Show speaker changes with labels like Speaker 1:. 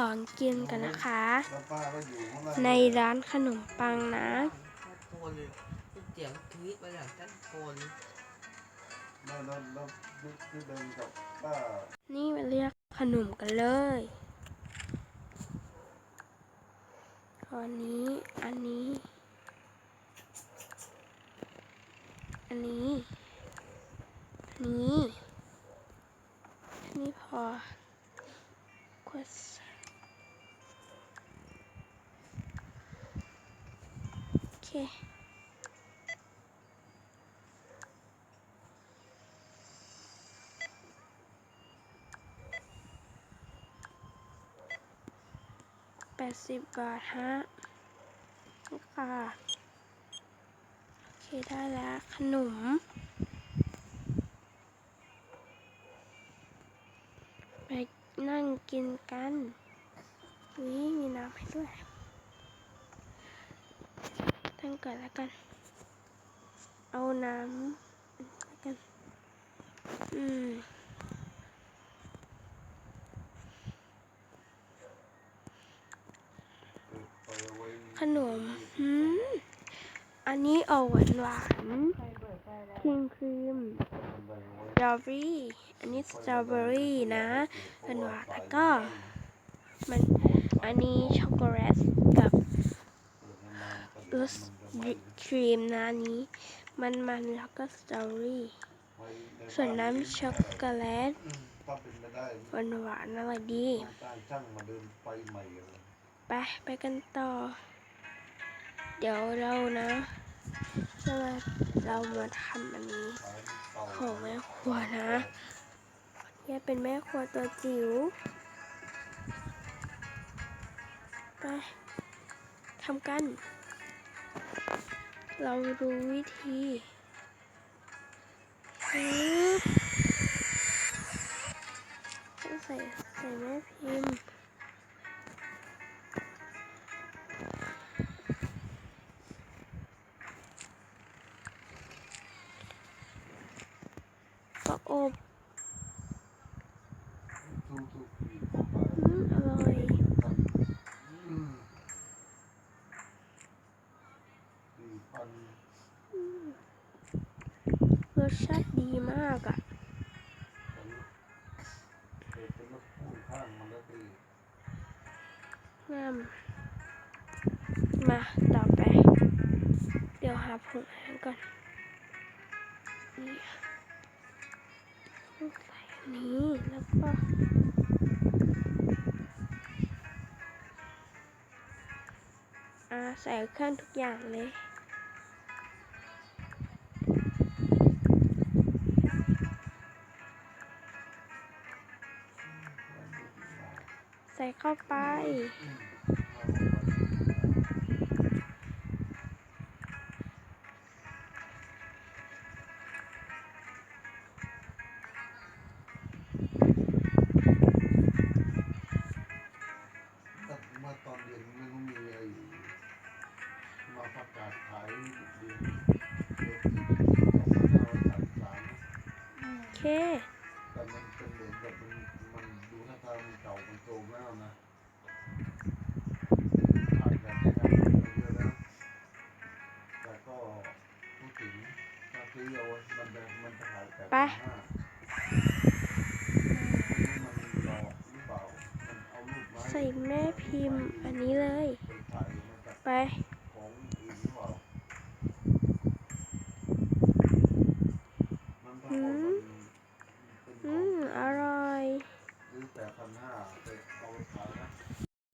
Speaker 1: ของกินกันนะคะ
Speaker 2: แล้วป้าก็อยู่ข้างล่าง
Speaker 1: ในร้านขนมปังนะ
Speaker 3: ตะโกนเลยเสียงทวีตมาอย่างตะโกน
Speaker 2: แล้วแล้วแล้วนึกนึกเดินกับป้า
Speaker 1: นี่มาเรียกขนมกันเลยอันนี้ อันนี้ อันนี้อันนี้ อันนี้พอกดโอ เคแปดสิบบาทฮะนี่ค่ะโอเค ได้แล้ว ขนมไปนั่งกินกันวิมีน้ำให้ด้วย ตั้งก่อนแล้วกัน เอาน้ำแล้วกัน อืม
Speaker 2: เออไปเอาไว้
Speaker 1: ขนมหืมอันนี้เอาหวานหวานครีมครีม
Speaker 2: แบ่งเอาไว้
Speaker 1: สตรอเบอรี่ อันนี้สตรอเบอรี่นะหวานหวานแล้วก็มันอันนี้ช็อกโกแลตกับ รสครีมนะอันนี้ มันมันๆแล้วก็สตรอเบอรี่ ส่วนน้ำช็อกโกแลตหวานหวานอร่อยดี
Speaker 2: ไป
Speaker 1: ไปกันต่อ เดี๋ยวเรานะจะมาเรามาทำอันนี้
Speaker 2: ขายเก่า
Speaker 1: ของแม่ครัวนะเนี่ยเป็นแม่ครัวตัวจิ๋วไปทำกัน เราดูวิธีปึ๊บต้องใส่ใส่แม่พิมพ์ก็อบ
Speaker 2: ป
Speaker 1: อืมอร่อย
Speaker 2: อืมสี่พัน
Speaker 1: ร สชาติดีมากอะ่ะ
Speaker 2: งาม
Speaker 1: มาต่อไป เดี๋ยวหาผงให้ก่อน นี่ต้องใส่อันนี้แล้วก็อาใส่เครื่องทุกอย่างเลย ส่เข้าไป
Speaker 2: แต่มาตอนเย็นม่รู้มีไอ้มาประกาศขายเดือนเดือนที่สองพันห้าร้อยสามสิบสาม
Speaker 1: โอเคา
Speaker 2: งมันเก่ามันโทรมแล้วนะผ่านการใช้งานมาเยอะแล้วแต่ก็พูดถึงถ้าซื้อเอาไว้มันจะมันจะขายแต่
Speaker 1: ไป
Speaker 2: ห้ามันหลอกหรือเปล่ามันเอารูปมาให้
Speaker 1: ใส่แม่พิมพ์อันนี้เลย
Speaker 2: ไปถ่ายมาจาก
Speaker 1: ไป